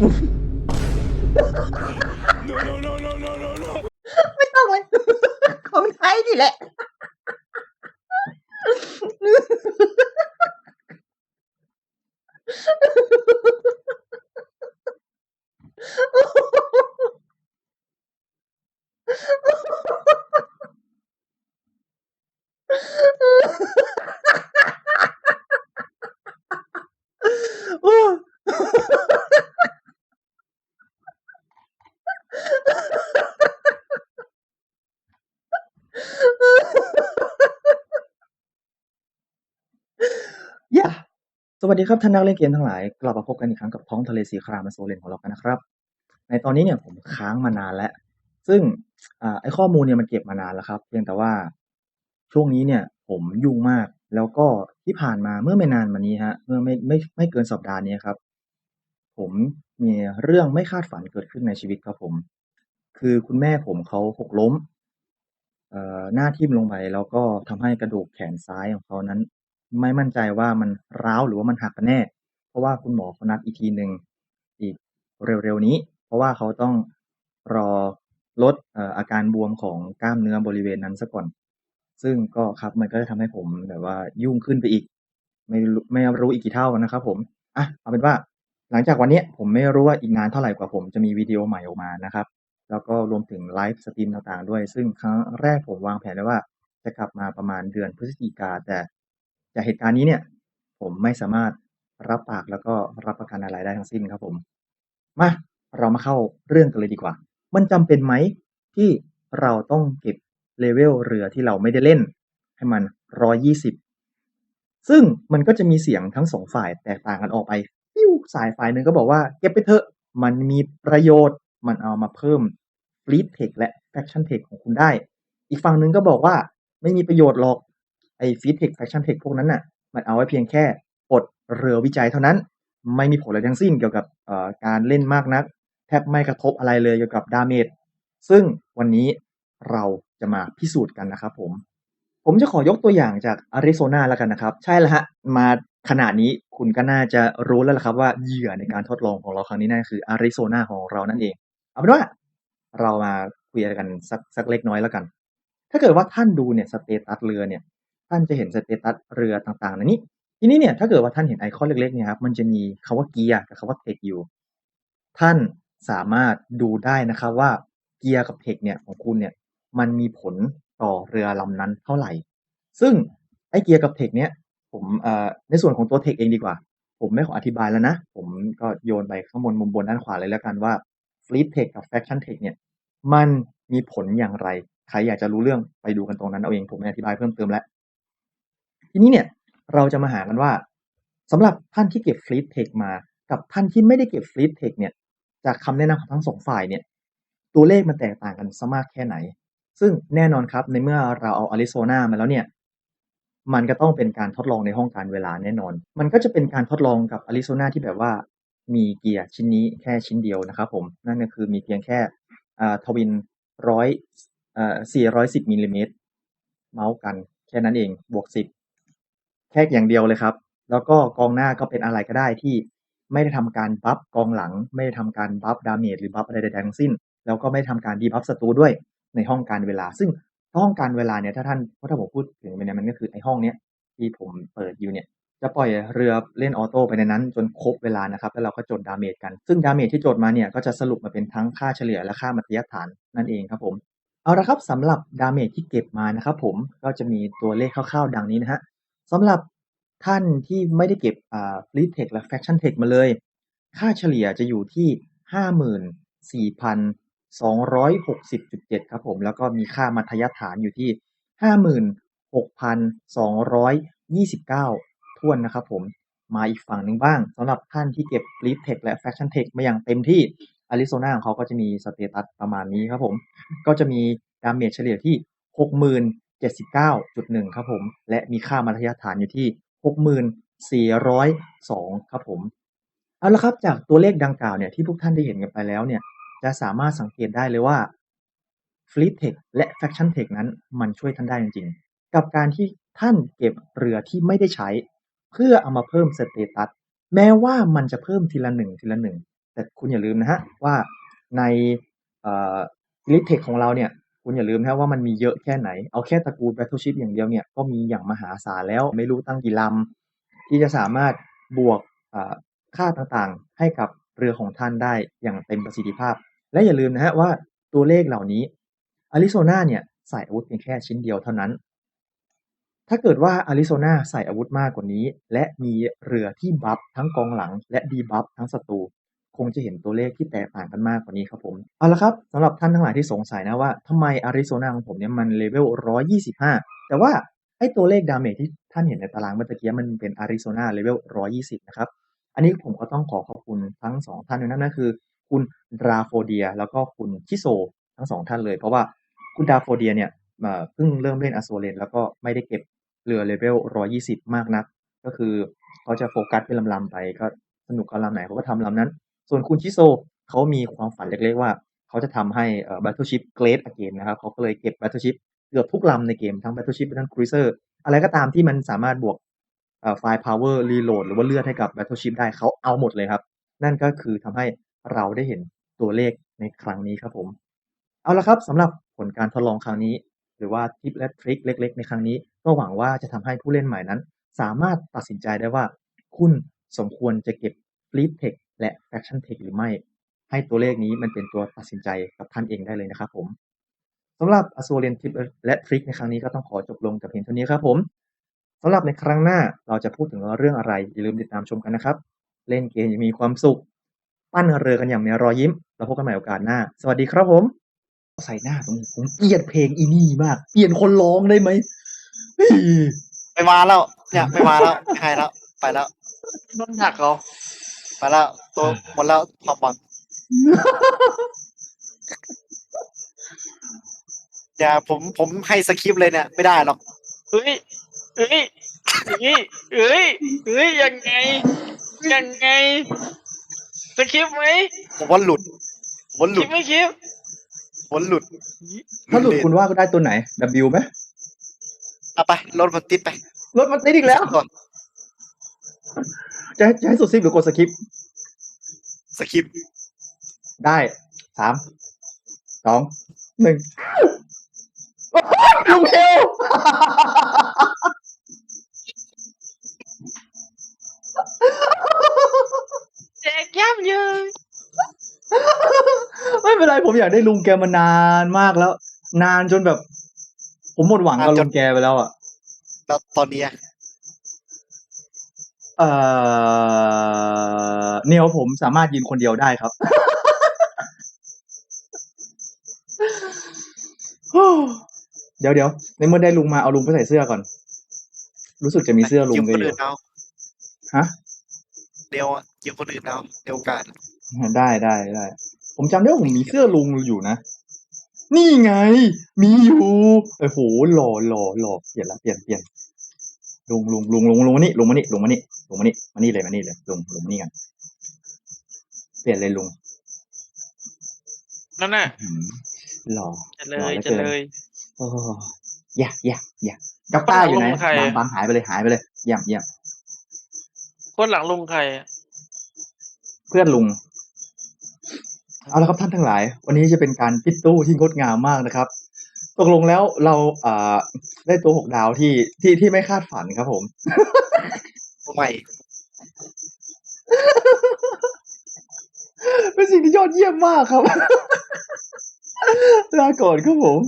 ไม่ต้องเลย ของไทยนี่แหละ วัสดีครับท่านนักเล่นเกมทั้งหลายกลับมาพบกันอีกครั้งกับท้องทะเลสีครามโซเลนของเรากันนะครับ ในตอนนี้เนี่ยผมค้างมานานแล้ว ซึ่งอไอข้อมูลเนี่ยมันเก็บมานานแล้วครับ เพียงแต่ว่าช่วงนี้เนี่ยผมยุ่งมาก แล้วก็ที่ผ่านมาเมื่อไม่นานมานี้ฮะเมื่อไม่ไม่ไม่เกินสัปดาห์นี้ครับ ผมมีเรื่องไม่คาดฝันเกิดขึ้นในชีวิตครับผม คือคุณแม่ผมเขาหกล้มหน้าทิ่มลงไปแล้วก็ทำให้กระดูกแขนซ้ายของเขานั้น ไม่มั่นใจว่ามันร้าวหรือว่ามันหักกันแน่ เพราะว่าคุณหมอเขานัดอีกทีหนึ่งอีกเร็วๆนี้ เพราะว่าเขาต้องรอลดอาการบวมของกล้ามเนื้อบริเวณนั้นซะก่อน ซึ่งก็ครับมันก็จะทำให้ผมแบบว่ายุ่งขึ้นไปอีก ไม่รู้ไม่รู้อีกกี่เท่านะครับผมอะเอาเป็นว่าหลังจากวันนี้ผมไม่รู้ว่าอีกนานเท่าไหร่กว่าผมจะมีวิดีโอใหม่ออกมานะครับ แล้วก็รวมถึงไลฟ์สตรีมต่างๆด้วย ซึ่งครั้งแรกผมวางแผนไว้ว่าจะกลับมาประมาณเดือนพฤศจิกาแต่ จากเหตุการณ์นี้เนี่ย ผมไม่สามารถรับปากแล้วก็รับประกันอะไรได้ทั้งสิ้นครับผม มาเรามาเข้าเรื่องกันเลยดีกว่า มันจำเป็นไหมที่เราต้องเก็บเลเวลเรือที่เราไม่ได้เล่น ให้มันร้อยี่สิบซึ่งมันก็จะมีเสียงทั้งสองฝ่ายแตกต่างกันออกไปปิ้วสายฝ่ายหนึ่งก็บอกว่าเก็บไปเถอะ มันมีประโยชน์ มันเอามาเพิ่มฟลี t เทคและแฟคชั่นเทคของคุณได้ อีกฝั่งหนึ่งก็บอกว่าไม่มีประโยชน์หรอก ไอ้ฟลี t เทคแฟคชั่นเทคพวกนั้นน่ะ มันเอาไว้เพียงแค่ปลดเรือวิจัยเท่านั้น ไม่มีผลอะไรทั้งสิ้นเกี่ยวกับการเล่นมากนัก แทบไม่กระทบอะไรเลยเกี่ยวกับดาเมจซึ่งวันนี้เราจะมาพิสูจน์กันนะครับผม ผมจะขอยกตัวอย่างจากอาริโซนาแล้วกันนะครับ ใช่แล้วฮะ มาขนาดนี้คุณก็น่าจะรู้แล้วล่ะครับว่าเหยื่อในการทดลองของเราครั้งนี้นั่นคืออาริโซนาของเรานั่นเอง เอาเป็นว่าเรามาคุยกันสักสักเล็กน้อยแล้วกัน ถ้าเกิดว่าท่านดูเนี่ยสเตตัสเรือเนี่ย ท่านจะเห็นสเตตัสเรือต่างๆในนี้ทีนี้เนี่ยถ้าเกิดว่าท่านเห็นไอคอนเล็กๆเนี่ยครับมันจะมีคำว่าเกียร์กับคำว่าเทคอยู่ ท่านสามารถดูได้นะครับว่าเกียร์กับเทคเนี่ยของคุณเนี่ยมันมีผลต่อเรือลำนั้นเท่าไหร่ ซึ่งไอเกียร์กับเทคเนี่ยผมเอ่อในส่วนของตัวเทคเองดีกว่า ผมไม่ขออธิบายแล้วนะ ผมก็โยนไปข้างบนมุมบนด้านขวาเลยแล้วกันว่า Fleet Tech กับ Faction Tech เนี่ยมันมีผลอย่างไร ใครอยากจะรู้เรื่องไปดูกันตรงนั้นเอาเอง ผมไม่อธิบายเพิ่มเติมแล้ว ทีนี้เนี่ยเราจะมาหากันว่าสำหรับท่านที่เก็บ Fleet Tech มากับท่านที่ไม่ได้เก็บ Fleet Tech เนี่ยจากคำแนะนำของทั้งสองฝ่ายเนี่ยตัวเลขมันแตกต่างกันซะมากแค่ไหน ซึ่งแน่นอนครับในเมื่อเราเอาอาริโซนามาแล้วเนี่ยมันก็ต้องเป็นการทดลองในห้องการเวลาแน่นอน มันก็จะเป็นการทดลองกับอาริโซนาที่แบบว่ามีเกียร์ชิ้นนี้แค่ชิ้นเดียวนะครับผม นั่นก็คือมีเพียงแค่ทวินร้อยสี่ร้อยสิบมิลลิเมตรเมาส์กันแค่นั้นเองบวกสิบ แค่อย่างเดียวเลยครับ แล้วก็กองหน้าก็เป็นอะไรก็ได้ที่ไม่ได้ทำการบัฟกองหลัง ไม่ได้ทำการบัฟดาเมจหรือบัฟอะไรใดๆทั้งสิ้น แล้วก็ไม่ได้ทำการดีบัฟศัตรูด้วยในห้องการเวลา ซึ่งห้องการเวลาเนี่ยถ้าท่านเพราะถ้าผมพูดถึงเนี่ยมันก็คือไอห้องเนี้ยที่ผมเปิดอยู่เนี่ยจะปล่อยเรือเล่นออโต้ไปในนั้น จนครบเวลานะครับแล้วเราก็จดดาเมจกัน ซึ่งดาเมจที่จดมาเนี่ยก็จะสรุปมาเป็นทั้งค่าเฉลี่ยและค่ามัธยฐานนั่นเองครับผมเอาละครับสำหรับดาเมจที่เก็บมานะครับผมก็จะมีตัวเลขคร่าวๆ ดังนี้นะฮะ สำหรับท่านที่ไม่ได้เก็บอ่า Fleet Tech และ Faction Tech มาเลย ค่าเฉลี่ยจะอยู่ที่ 54,260.7 ครับผม แล้วก็มีค่ามัธยฐานอยู่ที่ 56,229ท้วนนะครับผม มาอีกฝั่งหนึ่งบ้างสำหรับท่านที่เก็บ Fleet Tech และ Faction Tech มาอย่างเต็มที่อาริโซนาของเขาก็จะมีสเตตัสประมาณนี้ครับผม ก็จะมีดาเมจเฉลี่ยที่ 79.1 ครับผม และมีค่ามัธยฐานอยู่ที่ 6402 ครับผม เอาละครับจากตัวเลขดังกล่าวเนี่ยที่พวกท่านได้เห็นกันไปแล้วเนี่ยจะสามารถสังเกตได้เลยว่า Fleet Tech และ Faction Tech นั้นมันช่วยท่านได้จริงๆ กับการที่ท่านเก็บเรือที่ไม่ได้ใช้ เพื่อเอามาเพิ่มสเตตัสแม้ว่ามันจะเพิ่มทีละหนึ่งทีละหนึ่งแต่คุณอย่าลืมนะฮะว่าในเอ่อลิทเทคของเราเนี่ย คุณอย่าลืมนะว่ามันมีเยอะแค่ไหน เอาแค่ตระกูล Battleship อย่างเดียวเนี่ยก็มีอย่างมหาศาลแล้วไม่รู้ตั้งกี่ลำที่จะสามารถบวกค่าต่างๆ ให้กับเรือของท่านได้อย่างเต็มประสิทธิภาพ และอย่าลืมนะฮะว่าตัวเลขเหล่านี้อาริโซนาเนี่ยใส่อาวุธเพียงแค่ชิ้นเดียวเท่านั้น ถ้าเกิดว่าอาริโซนาใส่อาวุธมากกว่านี้ และมีเรือที่บัฟทั้งกองหลัง และดีบัฟทั้งศัตรู งจะเห็นตัวเลขที่แตกต่างกันมากกว่านี้ครับผมเอาละครับสำหรับท่านทั้งหลายที่สงสัยนะว่าทำไมอาริโซนาของผมเนี่ยมันเลเวล 125 แต่ว่าไอ้ตัวเลขดาเมจที่ท่านเห็นในตารางเมื่อกี้มันเป็นอาริโซนาเลเวล 120 นะครับ อันนี้ผมก็ต้องขอขอบคุณทั้งสองท่านด้วยนะนั่นคือ คุณดราโฟเดีย แล้วก็คุณชิโซทั้งสองท่านเลย เพราะว่าคุณดราโฟเดียเนี่ยเพิ่งเริ่มเล่นอโซเลนแล้วก็ไม่ได้เก็บเรือเลเวล 120 มากนัก ก็คือเขาจะโฟกัสเป็นลำๆไปก็สนุกกับลำไหนเขาก็ทำลำนั้น ส่วนคุณชิโซเขามีความฝันเล็กๆว่า เขาจะทำให้เอ่อ Battleship Great Again นะครับเขาก็เลยเก็บ Battleship เกือบทุกลำในเกมทั้ง Battleship ทั้ง Cruiser อะไรก็ตามที่มันสามารถบวกเอ่อ Fire Power Reload หรือว่าเลือดให้กับ Battleship ได้เขาเอาหมดเลยครับ นั่นก็คือทำให้เราได้เห็นตัวเลขในครั้งนี้ครับผม เอาละครับสำหรับผลการทดลองครั้งนี้ หรือว่าทิปและทริคเล็ก ๆ ในครั้งนี้ ก็หวังว่าจะทำให้ผู้เล่นใหม่นั้น สามารถตัดสินใจได้ว่า คุณสมควรจะเก็บ Fleet Tech และ Faction Tech หรือไม่ ให้ตัวเลขนี้มันเป็นตัวตัดสินใจกับท่านเองได้เลยนะครับผมสำหรับอ s โซเ n นทิปและทริคในครั้งนี้ก็ต้องขอจบลงแต่เพียงเท่านี้ครับผมสำหรับในครั้งหน้าเราจะพูดถึงเรื่องอะไร อย่าลืมติดตามชมกันนะครับ เล่นเกมอย่างมีความสุข ปั้นเรือกันอย่างมีรอยยิ้มแล้วพบกันใหม่โอกาสหน้า สวัสดีครับผม ใส่หน้าผมผมเกลียดเพลงอีนี่มาก เปลี่ยนคนร้องได้ไหมเฮ้ยไม่มาแล้ว เนี่ยไม่มาแล้วไม่ให้แล้ว ไปแล้วต้นหักเหรอ ไปแล้วตัวหมดแล้วความหวังอย่าผมผมให้สคริปต์เลยเนี่ย ไม่ได้หรอกเฮ้ยเฮ้ยเฮ้ยเฮ้ยเฮ้ยยังไง ยังไงสคริปต์ไหมผมว่าหลุดผมว่าหคลุลิดปไม่คลิปผมว่าหลุดถ้าหลุดคุณว่าก็ได้ตัวไหน W ไหมเอาไปรถมันติดไปรถมันติดอีกแล้ว ก่อน จะให้จะให้สุดซิปหรือกดสคิปสคริปต์ได้สามสองหนึ่งลุงเทลแจกย่ำเยอะไม่เป็นไรผมอยากได้ลุงแกมานานมากแล้ว นานจนแบบ ผมหมดหวังกับลุงแกไปแล้วอะแล้วตอนนี้อะ เอ่อเนียวผมสามารถยืนคนเดียวได้ครับ เดี๋ยวเดี๋ยวในเมื่อได้ลุงมาเอาลุงไปใส่เสื้อก่อน รู้สึกจะมีเสื้อลุงยืมก็คอนยู่อื่นเอาฮะเดี๋ยวอะยืมคนอื่นเอาเดี๋ยวโอกาสได้ได้ได้ ผมจำได้ว่าผมมีเสื้อลุงอยู่นะ นี่ไง มีอยู่ โอ้โห หล่อหล่อหล่อเปลี่ยนละเปลี่ยนเปลี่ยน ลุงลุงลุงลุงลุงมานี่ลุงมานี่ลุงมานี่ลุงมานี่มานี่เลยมานี่เลยลุงลุงมานี่กันเปลี่ยนเลยลุงนั่นน่ะอืมหล่อจะเลหล่อยเหลือจะเกินเลยโอ้ยากยากยากด็อกต้าอยู่ไหนลุงใครบางอะบางหายไปเลยหายไปเลยเยี่ยมเยี่ยมคนหลังลุงใครอะเพื่อนลุงเอาละครับท่านทั้งหลาย วันนี้จะเป็นการปิดตู้ที่งดงามมากนะครับ ตกลงแล้วเราอ่าได้ตัวหกดาวที่ที่ที่ไม่คาดฝันครับผมใหม่เป็นสิ่งที่ยอดเยี่ยมมากครับ ลาก่อนครับผม